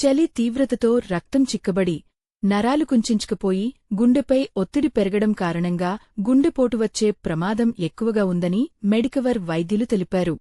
చలి తీవ్రతతో రక్తం చిక్కబడి నరాలు కుంచించుకుపోయి గుండెపై ఒత్తిడి పెరగడం కారణంగా గుండెపోటు వచ్చే ప్రమాదం ఎక్కువగా ఉందని మెడికవర్ వైద్యులు తెలిపారు.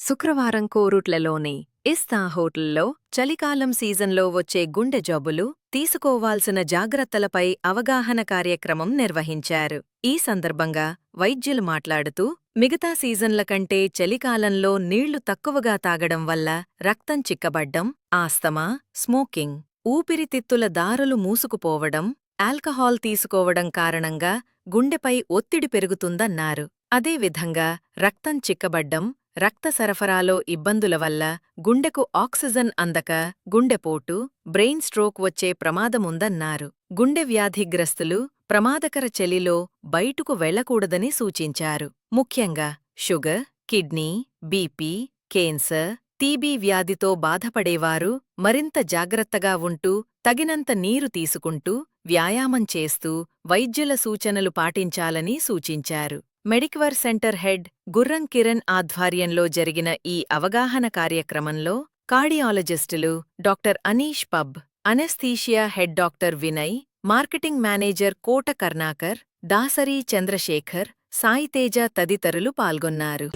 శుక్రవారం కోరుట్లలోని ఇస్తా హోటల్లో చలికాలం సీజన్లో వచ్చే గుండె జబ్బులు తీసుకోవాల్సిన జాగ్రత్తలపై అవగాహన కార్యక్రమం నిర్వహించారు. ఈ సందర్భంగా వైద్యులు మాట్లాడుతూ మిగతా సీజన్ల కంటే చలికాలంలో నీళ్ళు తక్కువగా తాగడం వల్ల రక్తం చిక్కబడ్డం ఆస్తమా స్మోకింగ్ ఊపిరితిత్తుల దారులు మూసుకుపోవడం ఆల్కహాల్ తీసుకోవడం కారణంగా గుండెపై ఒత్తిడి పెరుగుతుందన్నారు. అదేవిధంగా రక్తం చిక్కబడ్డం రక్త సరఫరాలో ఇబ్బందుల వల్ల గుండెకు ఆక్సిజన్ అందక గుండెపోటు బ్రెయిన్ స్ట్రోక్ వచ్చే ప్రమాదముందన్నారు. గుండె వ్యాధిగ్రస్తులు ప్రమాదకర చలిలో బయటకు వెళ్ళకూడదని సూచించారు. ముఖ్యంగా sugar kidney BP cancer TB వ్యాధితో బాధపడేవారు మరింత జాగ్రత్తగా ఉంటూ తగినంత నీరు తీసుకుంటూ వ్యాయామం చేస్తూ వైద్యుల సూచనలు పాటించాలని సూచించారు. మెడిక్వర్ సెంటర్ హెడ్ గుర్రం కిరణ్ ఆధ్వర్యంలో జరిగిన ఈ అవగాహన కార్యక్రమంలో కార్డియాలజిస్టులు doctor Anish pub anaesthesia head doctor Vinay marketing manager Kota Karnakar Dasari Chandrasekhar Saiteja తదితరులు పాల్గొన్నారు.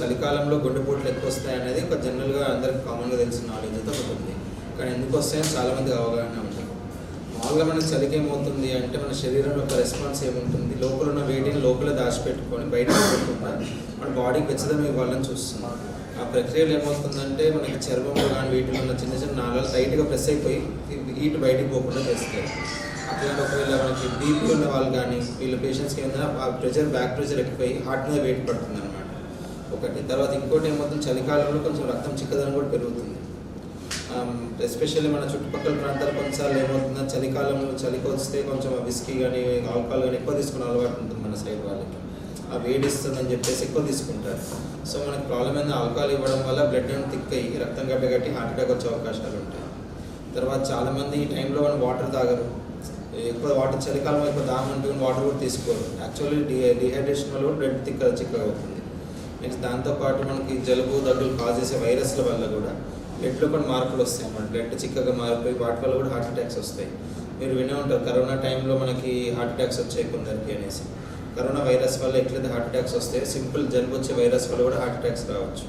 చలికాలంలో గుండెపోట్లు ఎక్కువ వస్తాయి అనేది ఒక జనరల్గా అందరికి కామన్గా తెలిసిన నాలెడ్జ్ అయితే ఉంది. కానీ ఎందుకు వస్తాయని చాలా మంది అవగాహన ఉంటుంది. మామూలుగా మనకి చలికి ఏమవుతుంది అంటే మన శరీరంలో ఒక రెస్పాన్స్ ఏముంటుంది? లోపల ఉన్న వేడిని లోపల దాచిపెట్టుకొని బయట పెట్టకుండా మన బాడీకి వెచ్చదనం ఇవ్వాలని చూస్తున్నాం. ఆ ప్రక్రియలో ఏమవుతుందంటే మనకి చర్మంలో కానీ వీటిలో ఉన్న చిన్న చిన్న నాళాలు టైట్గా ప్రెస్ అయిపోయి హీట్ బయటికి పోకుండా చేస్తాయి. అట్లా ఒకవేళ మనకి బీపీ ఉన్న వాళ్ళు కానీ వీళ్ళ పేషెంట్స్కి ఏమైనా ఆ ప్రెషర్ బ్యాక్ ప్రెషర్ ఎక్కువై హార్ట్ మీద వెయిట్ పడుతుంది అనమాట ఒకటి. తర్వాత ఇంకోటి ఏమవుతుంది? చలికాలంలో కొంచెం రక్తం చిక్కదనం కూడా పెరుగుతుంది. Um, ఎస్పెషల్లీ మన చుట్టుపక్కల ప్రాంతాలు కొన్నిసార్లు ఏమవుతుందో చలికాలంలో చలికి వస్తే కొంచెం విస్కీ కానీ ఆల్కహాల్ కానీ ఎక్కువ తీసుకునే అలవాటు ఉంటుంది మన సైడ్ వాళ్ళకి. ఆ వేడి ఇస్తుందని చెప్పేసి ఎక్కువ తీసుకుంటారు. సో మనకి ప్రాబ్లం ఏంది? ఆల్కహాల్ ఇవ్వడం వల్ల బ్లడ్ థిక్ అయ్యి రక్తం గడ్డ కట్టి హార్ట్ అటాక్ వచ్చే అవకాశాలు ఉంటాయి. తర్వాత చాలామంది ఈ టైంలో మనం వాటర్ తాగరు. ఎక్కువ వాటర్ చలికాలం ఎక్కువ దాహం వాటర్ కూడా తీసుకోరు. యాక్చువల్లీ డి డిహైడ్రేషన్ వల్ల కూడా బ్లడ్ థిక్ చిక్కగా అవుతుంది. నెక్స్ట్ దాంతోపాటు మనకి జలుబు దగ్గులు కాజ్ చేసే వైరస్ల వల్ల కూడా. బ్లడ్లో కొన్ని మార్పులు వస్తాయి అన్నమాట. బ్లడ్ చిక్కగా మారిపోయి వాటి వల్ల కూడా హార్ట్ అటాక్స్ వస్తాయి. మీరు వినే ఉంటారు కరోనా టైంలో మనకి హార్ట్ అటాక్స్ వచ్చాయి కొందరికి అనేసి. కరోనా వైరస్ వల్ల ఎట్లయితే హార్ట్ అటాక్స్ వస్తాయి సింపుల్ జలుబు వచ్చే వైరస్ వల్ల కూడా హార్ట్ అటాక్స్ రావచ్చు.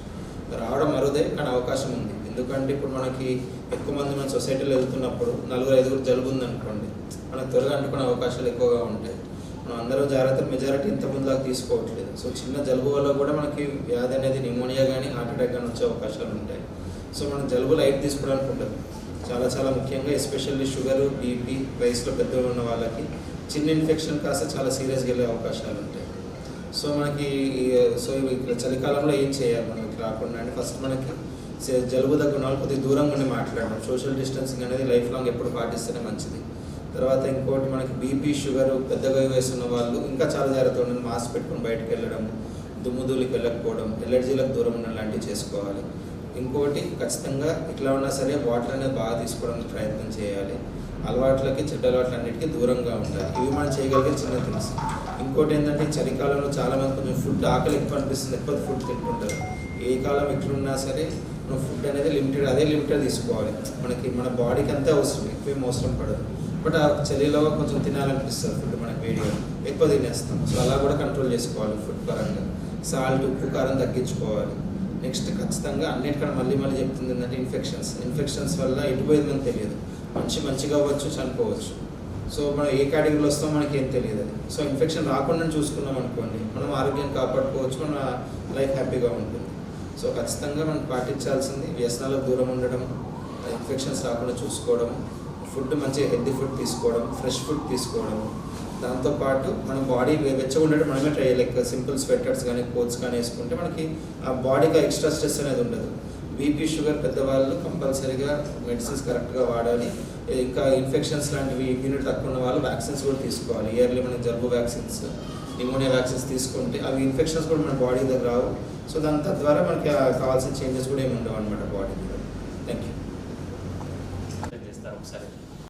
రావడం అరుదే కానీ అవకాశం ఉంది. ఎందుకంటే ఇప్పుడు మనకి ఎక్కువ మంది మన సొసైటీలో వెళ్తున్నప్పుడు నలుగురు ఐదుగురు జలుబు ఉందనుకోండి మనకు త్వరగా అంటుకునే అవకాశాలు ఎక్కువగా ఉంటాయి. మనం అందరూ జాగ్రత్త మెజారిటీ ఇంత ముందులాగా తీసుకోవట్లేదు. సో చిన్న జలుబు వల్ల కూడా మనకి వ్యాధి అనేది న్యూమోనియా కానీ హార్ట్ అటాక్ కానీ వచ్చే అవకాశాలు ఉంటాయి. సో మనం జలుబు లైట్ తీసుకోవడానికి ఉండదు చాలా చాలా ముఖ్యంగా ఎస్పెషల్లీ షుగర్ బీపీ వయసులో పెద్దగా ఉన్న వాళ్ళకి చిన్న ఇన్ఫెక్షన్ కాస్త చాలా సీరియస్గా వెళ్ళే అవకాశాలు ఉంటాయి. సో మనకి సో ఇక్కడ చలికాలంలో ఏం చేయాలి మనం రాకుండా? అంటే ఫస్ట్ మనకి జలుబు దగ్గర వాళ్ళు కొద్దిగా దూరంగానే మాట్లాడడం. సోషల్ డిస్టెన్సింగ్ అనేది లైఫ్ లాంగ్ ఎప్పుడు పాటిస్తేనే మంచిది. తర్వాత ఇంకోటి మనకి బీపీ షుగర్ పెద్దగా వేస్తున్న వాళ్ళు ఇంకా చాలా జాగ్రత్త ఉండాలి మాస్క్ పెట్టుకొని బయటకు వెళ్ళడం దుమ్ముదూలికి వెళ్ళకపోవడం ఎలర్జీలకు దూరం ఉండడం లాంటివి చేసుకోవాలి. ఇంకోటి ఖచ్చితంగా ఇట్లా ఉన్నా సరే వాటర్ అనేది బాగా తీసుకోవడానికి ప్రయత్నం చేయాలి. అలవాట్లకి చెడ్డ అలవాట్లన్నిటికీ దూరంగా ఉండాలి. ఇవి మనం చేయగలిగే చిన్న థింగ్స్ ఇంకోటి ఏంటంటే చలికాలంలో చాలా మంది కొంచెం ఫుడ్ ఆకలి ఎక్కువ అనిపిస్తుంది. ఎక్కువ ఫుడ్ తింటుంటారు. ఏ కాలం ఎట్లున్నా సరే నువ్వు ఫుడ్ అనేది లిమిటెడ్ అదే లిమిటెడ్ తీసుకోవాలి. మనకి మన బాడీకి అంతే అవసరం. ఎక్కువ అవసరం పడదు. బట్ ఆ చలిలో కొంచెం తినాలనిపిస్తుంది ఫుడ్ మనకి వేడిగా. ఎక్కువ తినేస్తాం. సో అలా కూడా కంట్రోల్ చేసుకోవాలి ఫుడ్ పరంగా. సాల్ట్ ఉప్పు కారం తగ్గించుకోవాలి. నెక్స్ట్ ఖచ్చితంగా అన్నిటికన్నా మళ్ళీ మళ్ళీ చెప్తుంది ఏంటంటే ఇన్ఫెక్షన్స్ ఇన్ఫెక్షన్స్ వల్ల ఎటుపోయింది మనకు తెలియదు. మంచి మంచిగా అవ్వచ్చు చనిపోవచ్చు. సో మనం ఏ కేటగిరీలో వస్తాం మనకి ఏం తెలియదు అది. సో ఇన్ఫెక్షన్ రాకుండా చూసుకున్నాం అనుకోండి మనం ఆరోగ్యం కాపాడుకోవచ్చు మన లైఫ్ హ్యాపీగా ఉంటుంది. సో ఖచ్చితంగా మనం పాటించాల్సింది వ్యసనాలకు దూరం ఉండడం ఇన్ఫెక్షన్స్ రాకుండా చూసుకోవడం ఫుడ్ మంచిగా హెల్తీ ఫుడ్ తీసుకోవడం ఫ్రెష్ ఫుడ్ తీసుకోవడం దాంతోపాటు మన బాడీ వెచ్చగా వెచ్చకుండే మనమే ట్రై లైక్ సింపుల్ స్వెటర్స్ కానీ కోట్స్ కానీ వేసుకుంటే మనకి ఆ బాడీకి ఎక్స్ట్రా స్ట్రెస్ అనేది ఉండదు. బీపీ షుగర్ పెద్దవాళ్ళు కంపల్సరీగా మెడిసిన్స్ కరెక్ట్గా వాడాలి. ఇంకా ఇన్ఫెక్షన్స్ లాంటివి ఇమ్యూనిటీ తక్కువ ఉన్న వాళ్ళు వ్యాక్సిన్స్ కూడా తీసుకోవాలి. ఇయర్లీ మనకి జలుబు వ్యాక్సిన్స్ నిమోనియా వ్యాక్సిన్స్ తీసుకుంటే అవి ఇన్ఫెక్షన్స్ కూడా మన బాడీ దగ్గర రావు. సో దాని తద్వారా మనకి కావాల్సిన చేంజెస్ కూడా ఏమి ఉండవు అనమాట బాడీ దగ్గర థ్యాంక్ యూ ఒకసారి.